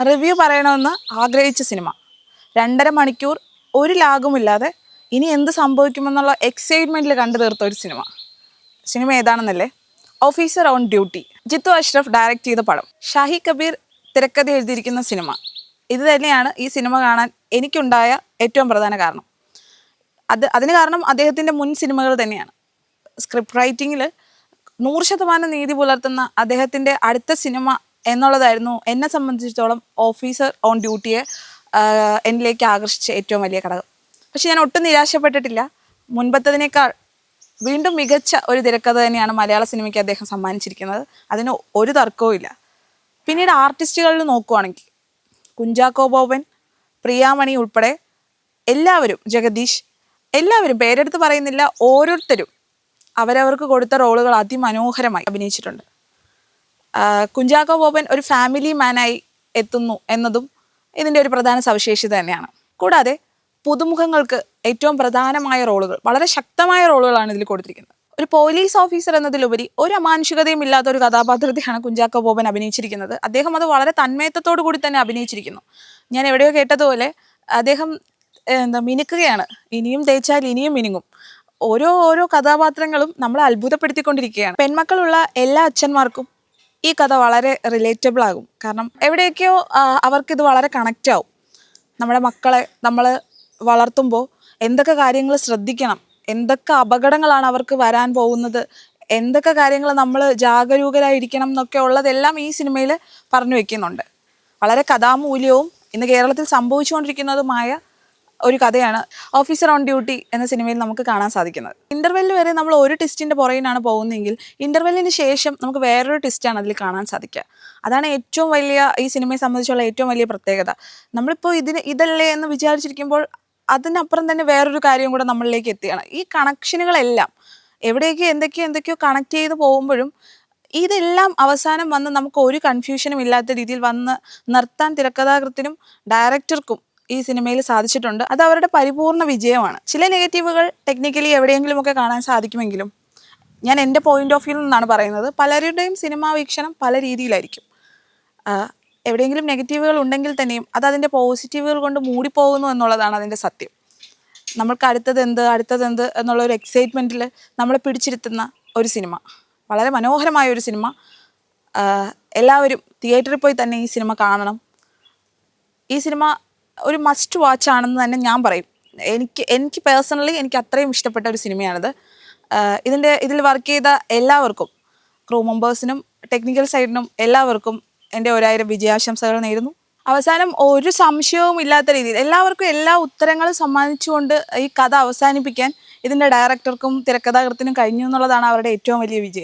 Review പറയണമെന്ന് ആഗ്രഹിച്ച cinema. രണ്ടര മണിക്കൂർ ഒരു ലാഗുമില്ലാതെ ഇനി എന്ത് സംഭവിക്കുമെന്നുള്ള എക്സൈറ്റ്മെന്റിൽ കണ്ടു തീർത്ത ഒരു cinema. Cinema ഏതാണെന്നല്ലേ? Officer on duty Jithu Ashraf direct ചെയ്ത പടം. ഷാഹി കബീർ തിരക്കഥ എഴുതിയിരിക്കുന്ന സിനിമ. ഇത് തന്നെയാണ് ഈ സിനിമ കാണാൻ എനിക്കുണ്ടായ ഏറ്റവും പ്രധാന കാരണം. അത് അതിന് കാരണം അദ്ദേഹത്തിന്റെ മുൻ സിനിമകൾ തന്നെയാണ്. സ്ക്രിപ്റ്റ് റൈറ്റിങ്ങിൽ നൂറ് ശതമാനം നീതി പുലർത്തുന്ന അദ്ദേഹത്തിന്റെ അടുത്ത സിനിമ എന്നുള്ളതായിരുന്നു എന്നെ സംബന്ധിച്ചിടത്തോളം ഓഫീസർ ഓൺ ഡ്യൂട്ടിയെ എന്നിലേക്ക് ആകർഷിച്ച ഏറ്റവും വലിയ ഘടകം. പക്ഷെ ഞാൻ ഒട്ടും നിരാശപ്പെട്ടിട്ടില്ല. മുൻപത്തതിനേക്കാൾ വീണ്ടും മികച്ച ഒരു തിരക്കഥ തന്നെയാണ് മലയാള സിനിമയ്ക്ക് അദ്ദേഹം സമ്മാനിച്ചിരിക്കുന്നത്. അതിന് ഒരു തർക്കവും ഇല്ല. പിന്നീട് ആർട്ടിസ്റ്റുകളിൽ നോക്കുവാണെങ്കിൽ കുഞ്ചാക്കോ ബോബൻ പ്രിയാമണി ഉൾപ്പെടെ എല്ലാവരും ജഗദീഷ് എല്ലാവരും പേരെടുത്ത് പറയുന്നില്ല ഓരോരുത്തരും അവരവർക്ക് കൊടുത്ത റോളുകൾ അതിമനോഹരമായി അഭിനയിച്ചിട്ടുണ്ട്. കുഞ്ചാക്കോ ബോബൻ ഒരു ഫാമിലി മാനായി എത്തുന്നു എന്നതും ഇതിന്റെ ഒരു പ്രധാന സവിശേഷത തന്നെയാണ്. കൂടാതെ പുതുമുഖങ്ങൾക്ക് ഏറ്റവും പ്രധാനമായ റോളുകൾ വളരെ ശക്തമായ റോളുകളാണ് ഇതിൽ കൊടുത്തിരിക്കുന്നത്. ഒരു പോലീസ് ഓഫീസർ എന്നതിലുപരി ഒരു അമാനുഷികതയും ഇല്ലാത്ത ഒരു കഥാപാത്രത്തെയാണ് കുഞ്ചാക്കോ ബോബൻ അഭിനയിച്ചിരിക്കുന്നത്. അദ്ദേഹം അത് വളരെ തന്മയത്വത്തോടു കൂടി തന്നെ അഭിനയിച്ചിരിക്കുന്നു. ഞാൻ എവിടെയോ കേട്ടതുപോലെ അദ്ദേഹം എന്താ മിനുക്കുകയാണ്. ഇനിയും തേച്ചാൽ ഇനിയും മിനുങ്ങും. ഓരോ ഓരോ കഥാപാത്രങ്ങളും നമ്മളെ അത്ഭുതപ്പെടുത്തിക്കൊണ്ടിരിക്കുകയാണ്. പെൺമക്കളുള്ള എല്ലാ അച്ഛന്മാർക്കും ഈ കഥ വളരെ റിലേറ്റബിൾ ആകും. കാരണം എവിടെയൊക്കെയോ അവർക്ക് അവർക്കിത് വളരെ കണക്റ്റ് ആവും. നമ്മുടെ മക്കളെ നമ്മൾ വളർത്തുമ്പോൾ എന്തൊക്കെ കാര്യങ്ങൾ ശ്രദ്ധിക്കണം എന്തൊക്കെ അപകടങ്ങളാണ് അവർക്ക് വരാൻ പോകുന്നത് എന്തൊക്കെ കാര്യങ്ങൾ നമ്മൾ ജാഗരൂകരായിരിക്കണം എന്നൊക്കെ ഉള്ളതെല്ലാം ഈ സിനിമയിൽ പറഞ്ഞു വെക്കുന്നുണ്ട്. വളരെ കഥാമൂല്യവും ഇന്ന് കേരളത്തിൽ സംഭവിച്ചുകൊണ്ടിരിക്കുന്നതുമായ ഒരു കഥയാണ് ഓഫീസർ ഓൺ ഡ്യൂട്ടി എന്ന സിനിമയിൽ നമുക്ക് കാണാൻ സാധിക്കുന്നത്. ഇന്റർവെല്ലിൽ വരെ നമ്മൾ ഒരു ടെസ്റ്റിന്റെ പുറകിലാണ് പോകുന്നതെങ്കിൽ ഇന്റർവെല്ലിന് ശേഷം നമുക്ക് വേറൊരു ടെസ്റ്റാണ് അതിൽ കാണാൻ സാധിക്കുക. അതാണ് ഏറ്റവും വലിയ ഈ സിനിമയെ സംബന്ധിച്ചുള്ള ഏറ്റവും വലിയ പ്രത്യേകത. നമ്മളിപ്പോൾ ഇതിന് ഇതല്ലേ എന്ന് വിചാരിച്ചിരിക്കുമ്പോൾ അതിനപ്പുറം തന്നെ വേറൊരു കാര്യം കൂടെ നമ്മളിലേക്ക് എത്തിയാണ്. ഈ കണക്ഷനുകളെല്ലാം എവിടെയൊക്കെ എന്തൊക്കെയോ എന്തൊക്കെയോ കണക്ട് ചെയ്ത് പോകുമ്പോഴും ഇതെല്ലാം അവസാനം വന്ന് നമുക്ക് ഒരു കൺഫ്യൂഷനും ഇല്ലാത്ത രീതിയിൽ വന്ന് നിർത്താൻ തിരക്കഥാകൃത്തിനും ഡയറക്ടർക്കും ഈ സിനിമയിൽ സാധിച്ചിട്ടുണ്ട്. അത് അവരുടെ പരിപൂർണ വിജയമാണ്. ചില നെഗറ്റീവുകൾ ടെക്നിക്കലി എവിടെയെങ്കിലുമൊക്കെ കാണാൻ സാധിക്കുമെങ്കിലും ഞാൻ എന്റെ പോയിന്റ് ഓഫ് വ്യൂ നിന്നാണ് പറയുന്നത്. പലരുടെയും സിനിമാ വീക്ഷണം പല രീതിയിലായിരിക്കും. എവിടെയെങ്കിലും നെഗറ്റീവുകൾ ഉണ്ടെങ്കിൽ തന്നെയും അത് അതിന്റെ പോസിറ്റീവുകൾ കൊണ്ട് മൂടിപ്പോകുന്നു എന്നുള്ളതാണ് അതിന്റെ സത്യം. നമ്മൾക്ക് അടുത്തത് എന്ത് അടുത്തത് എന്ത് എന്നുള്ള ഒരു എക്സൈറ്റ്മെന്റിൽ നമ്മളെ പിടിച്ചിരുത്തുന്ന ഒരു സിനിമ. വളരെ മനോഹരമായ ഒരു സിനിമ. എല്ലാവരും തിയേറ്ററിൽ പോയി തന്നെ ഈ സിനിമ കാണണം. ഈ സിനിമ ഒരു മസ്റ്റ് വാച്ച് ആണെന്ന് തന്നെ ഞാൻ പറയും. എനിക്ക് എനിക്ക് പേഴ്സണലി എനിക്ക് അത്രയും ഇഷ്ടപ്പെട്ട ഒരു സിനിമയാണിത് ഇതിന്റെ ഇതിൽ വർക്ക് ചെയ്ത എല്ലാവർക്കും ക്രൂ മെമ്പേഴ്സിനും ടെക്നിക്കൽ സൈഡിനും എല്ലാവർക്കും എന്റെ ഒരായിരം വിജയാശംസകൾ നേരുന്നു. അവസാനം ഒരു സംശയവും ഇല്ലാത്ത രീതിയിൽ എല്ലാവർക്കും എല്ലാ ഉത്തരങ്ങളും സമ്മാനിച്ചുകൊണ്ട് ഈ കഥ അവസാനിപ്പിക്കാൻ ഇതിന്റെ ഡയറക്ടർക്കും തിരക്കഥാകൃത്തിനും കഴിഞ്ഞു എന്നുള്ളതാണ് അവരുടെ ഏറ്റവും വലിയ വിജയം.